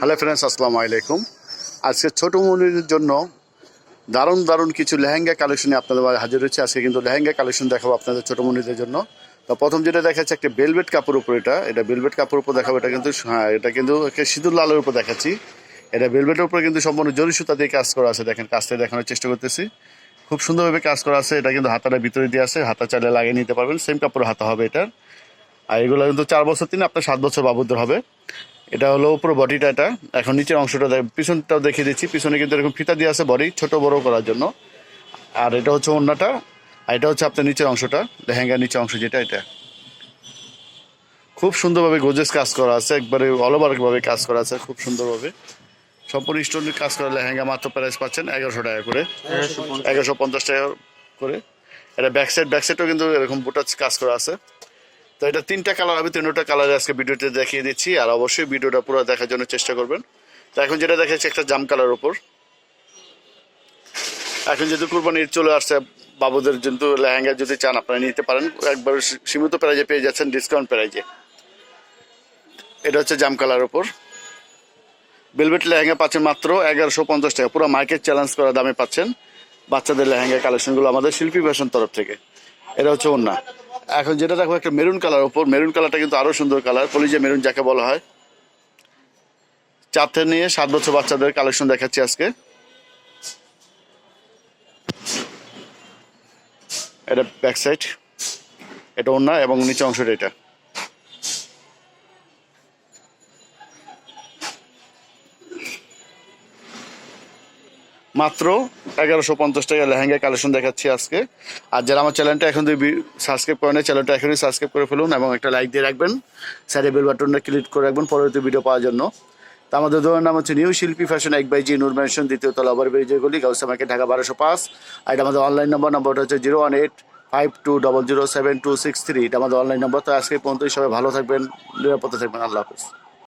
Hello friends আসসালামু আলাইকুম আজকে ছোট মনির জন্য দারুণ দারুণ কিছু লেহেঙ্গা কালেকশনে আপনাদের হাজির হচ্ছে আজকে কিন্তু লেহেঙ্গা কালেকশন দেখাবো আপনাদের ছোট মনিদের জন্য। তো প্রথম যেটা দেখাচ্ছে একটা বেলভেট কাপড় উপর এটা। এটা বেলভেট কাপড় উপর দেখাবো, এটা কিন্তু হ্যাঁ এটা কিন্তু সিঁদুর লালের উপর দেখাচ্ছি। এটা বেলভেটের উপরে কিন্তু সম্পূর্ণ জরি সুতা দিয়ে কাজ করা আছে। দেখেন, কাজটা দেখানোর চেষ্টা করতেছি। খুব সুন্দরভাবে কাজ করা আছে। এটা কিন্তু হাতাটা ভিতরে দিয়ে আছে। হাতা চাইলে লাগিয়ে নিতে পারবেন। সেম কাপড় হাতা হবে এটার। আর এগুলো কিন্তু চার বছর তিন, আপনার সাত বছর বাবুদের হবে। এটা হলো উপরে বডিটা এটা। এখন নিচের অংশটা পিছনটাও দেখিয়ে দিচ্ছি। পিছনে কিন্তু এরকম ফিতা দিয়ে আছে বডি ছোট বড় করার জন্য। আর এটা হচ্ছে অন্যটা আর এটা হচ্ছে আপনার নিচের অংশটা। লেহেঙ্গার নিচের অংশ যেটা এটা। খুব সুন্দরভাবে গোজেস কাজ করা আছে একবারে অল ওভার ভাবে কাজ করা আছে খুব সুন্দরভাবে। সম্পূর্ণ স্টোনের কাজ করা লেহেঙ্গা মাত্র প্রাইস পাচ্ছেন এগারোশো টাকা করে। এগারোশো পঞ্চাশ। টাকা করে। এটা ব্যাক সাইড ব্যাক সাইডও কিন্তু এরকম বুটাচ কাজ করা আছে। তো এটা তিনটা কালার হবে, তিনটা কালার আজকে ভিডিওতে দেখিয়ে দিচ্ছি, আর অবশ্যই ভিডিওটা পুরো দেখার জন্য চেষ্টা করবেন। তো এখন যেটা দেখাচ্ছি, একটা জাম কালার ওপর এখন যেহেতু কুরবানি ঈদ চলে আসছে, বাবুদের কিন্তু লেহেঙ্গা যদি চান, আপনারা নিতে পারেন। একবার সীমিত প্রাইজে পেয়ে যাচ্ছেন ডিসকাউন্ট প্রাইজে। এটা হচ্ছে জাম কালার ওপর বেলভেট লেহেঙ্গা পাচ্ছেন মাত্র এগারোশো পঞ্চাশ টাকা। পুরো মার্কেট চ্যালেঞ্জ করা দামে পাচ্ছেন। বাচ্চাদের লেহেঙ্গা কালেকশনগুলো আমাদের শিল্পী ফ্যাশন তরফ থেকে। এটা হচ্ছে ওন্না এখন যেটা দেখো, একটা মেরুন কালার ওপর। মেরুন কালারটা কিন্তু আরও সুন্দর কালার, কলিজে মেরুন যাকে বলা হয়। চার থেকে নিয়ে সাত বছর বাচ্চাদের কালেকশন দেখাচ্ছি আজকে। এটা ব্যাক সাইড এটা অন্য এবং নিচে অংশটা এটা। মাত্র এগারোশো পঞ্চাশ টাকা লেহেঙ্গা কালেকশন দেখাচ্ছি আজকে। আর যারা আমার চ্যানেলটা এখন সাবস্ক্রাইব করেন চ্যানেলটা এখনই সাবস্ক্রাইব করে ফেলুন এবং একটা লাইক দিয়ে রাখবেন। স্যারে বেল বাটনটা ক্লিক করে রাখবেন পরবর্তী ভিডিও পাওয়ার জন্য। তো আমাদের দোকানের নাম হচ্ছে নিউ শিল্পী ফ্যাশন এক বাই জি নূর ম্যানশন দ্বিতীয় তলা ওভার ব্রিজের গলি গাউসা মার্কেট ঢাকা বারোশো পাঁচ। আর এটা আমাদের অনলাইন নম্বর নম্বরটা হচ্ছে zero one eight five two double zero seven two six three এটা আমাদের অনলাইন নম্বর তো আজকে পর্যন্তই, সবাই ভালো থাকবেন, নিরাপদে থাকবেন, আল্লাহ হাফিজ।